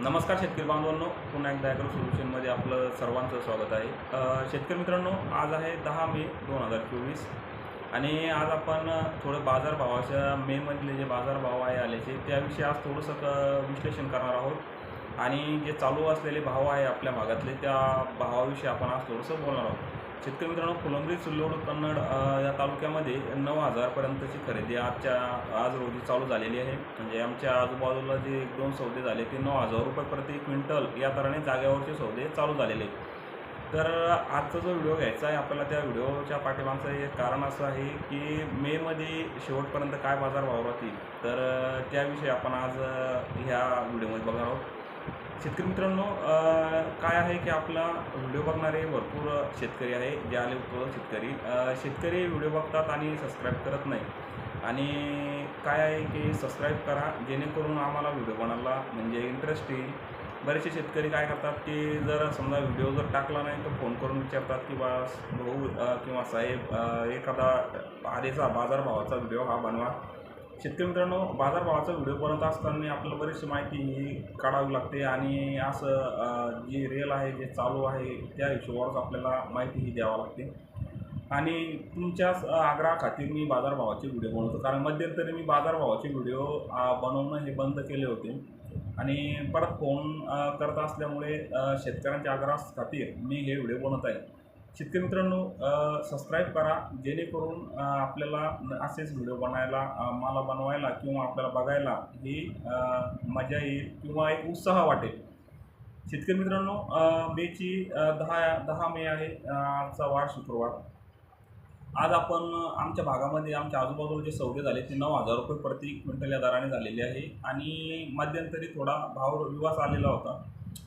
नमस्कार शेतकरी बांधवांनो पुन्हा एकदा ॲग्रो सोल्युशनमध्ये आपलं सर्वांचं स्वागत आहे. शेतकरी मित्रांनो आज आहे दहा मे दोन हजार चोवीस आणि आज आपण थोडं बाजारभावाच्या मेमधले जे बाजारभाव आहे आल्याचे त्याविषयी आज थोडंसं क विश्लेषण करणार आहोत. आणि जे चालू असलेले भाव आहे आपल्या भागातले त्या भावाविषयी आपण आज थोडंसं बोलणार आहोत. शेतकरी मित्रांनो फुलंब्री सुल्लोड कन्नड या तालुक्यामध्ये नऊ हजारपर्यंतची खरेदी आजच्या आज रोजी चालू झालेली आहे म्हणजे आमच्या आजूबाजूला जे एक दोन सौदे झाले ते नऊ हजार रुपये प्रति क्विंटल या दराने जागेवरचे सौदे चालू झालेले आहेत. तर आजचा जो व्हिडिओ घ्यायचा आहे आपल्याला त्या व्हिडिओच्या पाठीमागचं एक कारण असं आहे की मेमध्ये शेवटपर्यंत काय बाजार वावरतील तर त्याविषयी आपण आज ह्या व्हिडिओमध्ये शेतकरी मित्रांनो काय आहे की आपला व्हिडिओ बघणारे भरपूर शेतकरी आहे जे आले होतो शेतकरी. शेतकरी व्हिडिओ बघतात आणि सबस्क्राईब करत नाही. आणि काय आहे की सबस्क्राईब करा जेणेकरून आम्हाला व्हिडिओ बनवला म्हणजे इंटरेस्ट येईल. बरेचसे शेतकरी काय करतात की जर समजा व्हिडिओ जर टाकला नाही तर फोन करून विचारतात की बा भाऊ किंवा साहेब एखादा आधीचा बाजारभावाचा व्हिडिओ हा बनवा. शेतकरी मित्रांनो बाजारभावाचा व्हिडिओ बनवत असताना आपल्याला बरीचशी माहिती ही काढावी लागते आणि असं जे जी रिअल आहे जे चालू आहे त्या हिशोबावरच आपल्याला माहिती ही द्यावी लागते. आणि तुमच्याच आग्रहाखातीर मी बाजारभावाचे व्हिडिओ बनवतो. कारण मध्यंतरी मी बाजारभावाचे व्हिडिओ बनवणं हे बंद केले होते. आणि परत फोन करत असल्यामुळे शेतकऱ्यांच्या आग्रहाखातीर मी हे व्हिडिओ बनवत आहे. शेतकरी मित्रांनो सबस्क्राईब करा जेणेकरून आपल्याला असेच व्हिडिओ बनायला मला बनवायला किंवा आपल्याला बघायला ही मजा येईल किंवा एक उत्साह वाटेल. शेतकरी मित्रांनो मेची दहा दहा मे आहे आजचा वार शुक्रवार. आज आपण आमच्या भागामध्ये आमच्या आजूबाजूला जे सौदे झाले ते नऊ हजार रुपये प्रति क्विंटल या दराने झालेले आहे आणि मध्यंतरी थोडा भाव विवास आलेला होता.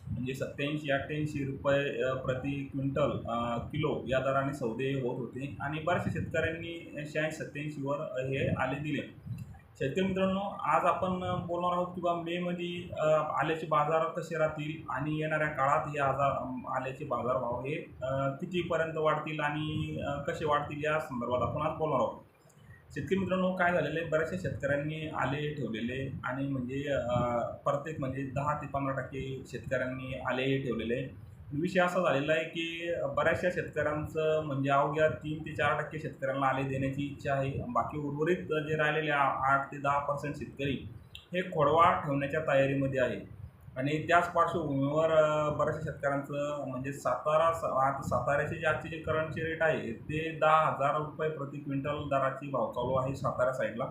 म्हणजे सत्याऐंशी अठ्ठ्याऐंशी रुपये प्रति क्विंटल किलो या दराने सौदे होत होते. आणि बऱ्याचशा शेतकऱ्यांनी शहाऐंशी सत्याऐंशीवर हे आले दिले. शेतकरी मित्रांनो आज आपण बोलणार आहोत की बा मेमध्ये आल्याचे बाजार कसे राहतील आणि येणाऱ्या काळात हे आजार आल्याचे बाजारभाव हे कितीपर्यंत वाढतील आणि कसे वाढतील या संदर्भात आपण आज बोलणार आहोत. शेतकरी मित्रांनो काय झालेलं आहे? बऱ्याचशा शेतकऱ्यांनी आले ठेवलेले आणि म्हणजे प्रत्येक म्हणजे दहा ते पंधरा टक्के शेतकऱ्यांनी आले ठेवलेले आहे. विषय असा झालेला आहे की बऱ्याचशा शेतकऱ्यांचं म्हणजे अवघ्या तीन ते चार टक्के शेतकऱ्यांना आले देण्याची इच्छा आहे. बाकी उर्वरित जे राहिलेले आ- आठ ते दहा पर्सेंट शेतकरी हे खोडवा ठेवण्याच्या तयारीमध्ये आहे. आणि त्याच पार्श्वभूमीवर बऱ्याचशा शेतकऱ्यांचं म्हणजे सातारा स- आता साताऱ्याचे जे आजचे जे करंटचे रेट आहे ते दहा हजार रुपये प्रति क्विंटल दराची भाव चालू आहे सातारा साईडला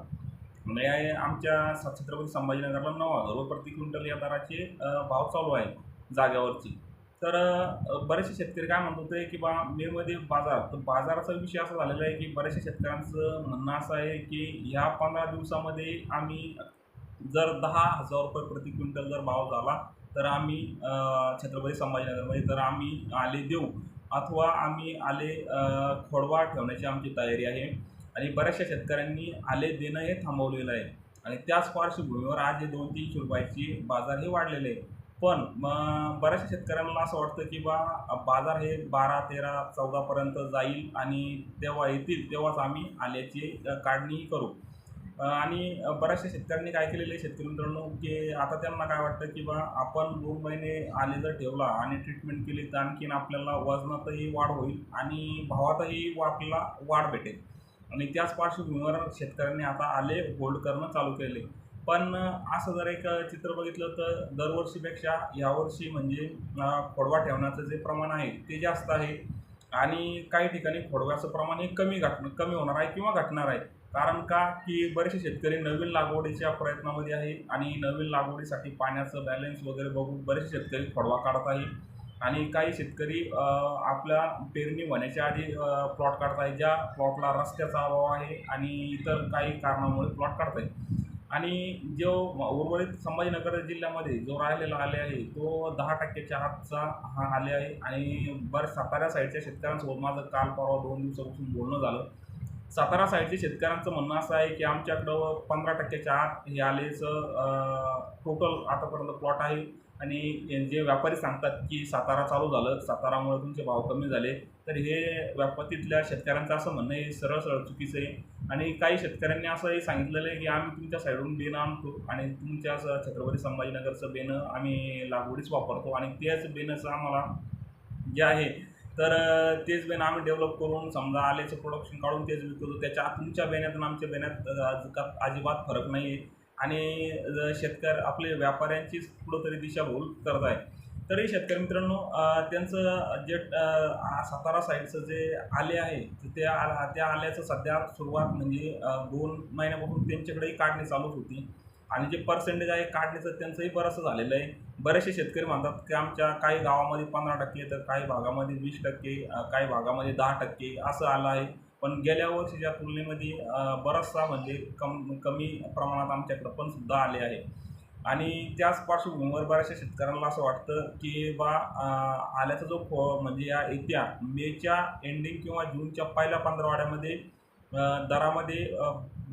म्हणजे आहे आमच्या स- छत्रपती संभाजीनगरला नऊ हजार रुपये प्रति क्विंटल या दराचे भाव चालू आहे जाग्यावरची तर बरेचसे शेतकरी काय म्हणत होते की बा मेमध्ये बाजार तर बाजाराचा विषय असा झालेला आहे की बऱ्याचशा शेतकऱ्यांचं म्हणणं असं आहे की ह्या पंधरा दिवसामध्ये आम्ही जर दहा हजार रुपये प्रति क्विंटल जर भाव झाला तर आम्ही छत्रपती संभाजीनगरमध्ये तर आम्ही आले देऊ अथवा आम्ही आले खोडवा ठेवण्याची आमची तयारी आहे. आणि बऱ्याचशा शेतकऱ्यांनी आले देणं हे थांबवलेलं आहे. आणि त्याच पार्श्वभूमीवर आज हे दोन तीनशे रुपयाची बाजार हे वाढलेले आहे पण मग बऱ्याचशा शेतकऱ्यांना असं वाटतं की बा बाजार हे बारा तेरा चौदापर्यंत जाईल आणि तेव्हा येतील तेव्हाच आम्ही आल्याची काढणीही करू. आणि बऱ्याचशा शेतकऱ्यांनी काय केलेलं आहे शेतकरी मित्रांनो की आता त्यांना काय वाटतं की बा आपण दोन महिने आले जर ठेवला आणि ट्रीटमेंट केली तर आणखीन आपल्याला वजनातही वाढ होईल आणि भावातही वा- आपल्याला वाढ भेटेल. आणि त्याच पार्श्वभूमीवर शेतकऱ्यांनी आता आले होल्ड करणं चालू केले पण असं जर एक चित्र बघितलं तर दरवर्षीपेक्षा यावर्षी म्हणजे खोडवा ठेवण्याचं जे प्रमाण आहे ते जास्त आहे. आणि काही ठिकाणी खोडव्याचं प्रमाण हे कमी घट कमी होणार आहे किंवा घटणार आहे. कारण का? की बरेचसे शेतकरी नवीन लागवडीच्या प्रयत्नामध्ये आहे आणि नवीन लागवडीसाठी पाण्याचं बॅलन्स वगैरे बघून बरेचसे शेतकरी फडवा काढत आहे. आणि काही शेतकरी आपल्या पेरणी होण्याच्या आधी प्लॉट काढत आहे ज्या प्लॉटला रस्त्याचा अभाव आहे आणि इतर काही कारणामुळे प्लॉट काढत आहे. आणि जो उर्वरित संभाजीनगर जिल्ह्यामध्ये जो राहिलेला आले आहे तो दहा टक्क्याच्या आतचा हा आले आहे. आणि बरं सातारा साईडच्या शेतकऱ्यांसोबत माझं काल परवा दोन दिवसापासून बोलणं झालं. सातारा साईडच्या शेतकऱ्यांचं म्हणणं असं आहे की आमच्याकडं पंधरा टक्क्याच्या आत हे आलेचं टोटल आतापर्यंत प्लॉट आहे. आणि जे व्यापारी सांगतात की सातारा चालू झालं सातारामुळे तुमचे भाव कमी झाले तर हे व्यापार तिथल्या शेतकऱ्यांचं असं म्हणणं हे सरळ सरळ चुकीचं आहे. आणि काही शेतकऱ्यांनी असंही सांगितलेलं आहे की आम्ही तुमच्या साईडून बेणं आणतो आणि तुमच्या असं छत्रपती संभाजीनगरचं बेणं आम्ही लागवडीच वापरतो. आणि त्याच बेणंचं आम्हाला जे आहे तर तेच बेन आम्ही डेव्हलप करून समजा आल्याचं प्रोडक्शन काढून तेच विकतो. त्याच्या तुमच्या बेण्यात आणि आमच्या बेण्यात अजिबात फरक नाही आहे आणि शेतकरी आपले व्यापाऱ्यांचीच कुठंतरी दिशाभूल करत आहे. तरी शेतकरी मित्रांनो त्यांचं जे सातारा साईडचं जे आले आहे तर त्या आ- त्या आल्याचं सध्या सुरुवात म्हणजे दोन महिन्यापासून त्यांच्याकडेही काढणी चालूच होती. आणि जे पर्सेंटेज आहे काढणीचं त्यांचंही बरंचसं झालेलं आहे. बरेचसे शेतकरी म्हणतात की आमच्या काही गावामध्ये पंधरा टक्के तर काही भागामध्ये वीस टक्के काही भागामध्ये दहा टक्के असं आलं आहे. पण गेल्या वर्षीच्या तुलनेमध्ये बराचसा म्हणजे कम कमी प्रमाणात आमच्याकडं पण सुद्धा आले आहे. आणि त्याच पार्श्वभूमीवर बऱ्याचशा शेतकऱ्यांना असं वाटतं की बा आल्याचा जो फ म्हणजे या येत्या मेच्या एंडिंग किंवा जूनच्या पहिल्या पंधरवाड्यामध्ये दरामध्ये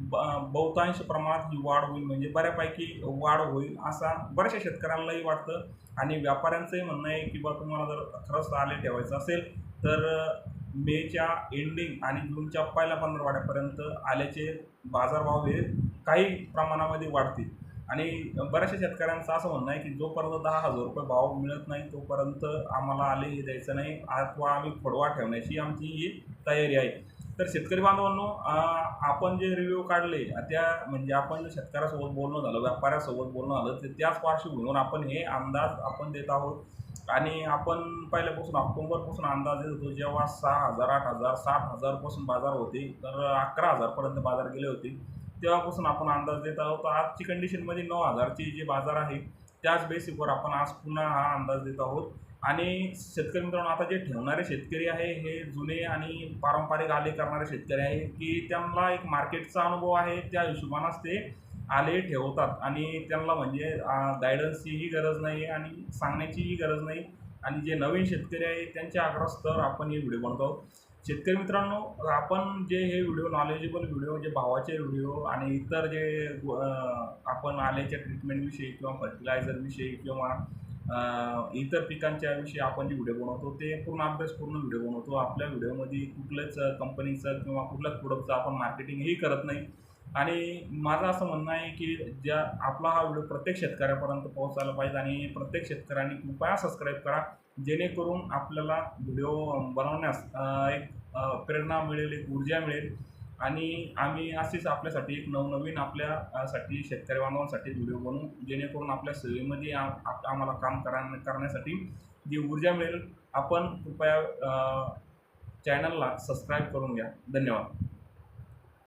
बहुतांश प्रमाणात ही वाढ होईल. म्हणजे बऱ्यापैकी वाढ होईल असा बऱ्याचशा शेतकऱ्यांनाही वाटतं. आणि व्यापाऱ्यांचंही म्हणणं आहे की बा तुम्हाला जर खरंच आले ठेवायचं असेल तर मेच्या एंडिंग आणि जूनच्या पहिल्या पंधरवाड्यापर्यंत आल्याचे बाजारभाव हे काही प्रमाणामध्ये वाढतील. आणि बऱ्याचशा शेतकऱ्यांचं असं म्हणणं आहे की जोपर्यंत दहा हजार रुपये भाव मिळत नाही तोपर्यंत आम्हाला आले हे द्यायचं नाही. अथवा आम्ही खोडवा ठेवण्याची आमची ही तयारी आहे. तर शेतकरी बांधवांनो आपण जे रिव्ह्यू काढले त्या म्हणजे आपण जे शेतकऱ्यासोबत बोलणं झालं व्यापाऱ्यासोबत बोलणं झालं तर त्याच पार्श्वभूमीवर आपण हे अंदाज आपण देत आहोत. आणि आपण पहिल्यापासून ऑक्टोबरपासून अंदाज देत होतो जेव्हा सहा हजार आठ हजार सात हजारपासून बाजार होते तर अकरा हजारपर्यंत बाजार गेले होते. तेव्हापासून आपण अंदाज देत आहोत आजची कंडिशनमध्ये नऊ हजारची जे बाजार आहे त्याच बेसिकवर आपण आज पुन्हा हा अंदाज देत आहोत. आणि शेतकरी मित्रांनो आता जे ठेवणारे शेतकरी आहे हे जुने आणि पारंपरिक आले करणारे शेतकरी आहे की त्यांना एक मार्केटचा अनुभव आहे त्या हिशोबानंच ते आले ठेवतात. आणि त्यांना म्हणजे गायडन्सचीही गरज नाही आणि सांगण्याचीही गरज नाही. आणि जे नवीन शेतकरी आहे त्यांच्या आग्रहास्तर आपण हे व्हिडिओ बनवतो. शेतकरी मित्रांनो आपण जे हे व्हिडिओ नॉलेजेबल व्हिडिओ जे भावाचे व्हिडिओ आणि इतर जे आपण आल्याच्या ट्रीटमेंटविषयी किंवा फर्टिलायझरविषयी किंवा इतर पिकांच्या विषयी आपण जे व्हिडिओ बनवतो ते पूर्ण अभ्यास पूर्ण व्हिडिओ बनवतो. आपल्या व्हिडिओमध्ये कुठल्याच कंपनीचं किंवा कुठल्याच प्रोडक्टचं आपण मार्केटिंगही करत नाही. आणि माझं असं म्हणणं आहे की ज्या आपला हा व्हिडिओ प्रत्येक शेतकऱ्यापर्यंत पोहोचायला पाहिजे आणि प्रत्येक शेतकऱ्यांनी कृपया सबस्क्राईब करा. जेणेकरून आपल्याला व्हिडिओ बनवण्यास एक प्रेरणा मिळेल एक ऊर्जा मिळेल. आणि आम्ही असेच आपल्यासाठी एक नवनवीन आपल्यासाठी शेतकरी बांधवांसाठी व्हिडिओ बनवू जेणेकरून आपल्या सेवेमध्ये आ- आप- आम्हाला काम करा करण्यासाठी जी ऊर्जा मिळेल आपण कृपया चॅनलला सबस्क्राईब करून घ्या. धन्यवाद.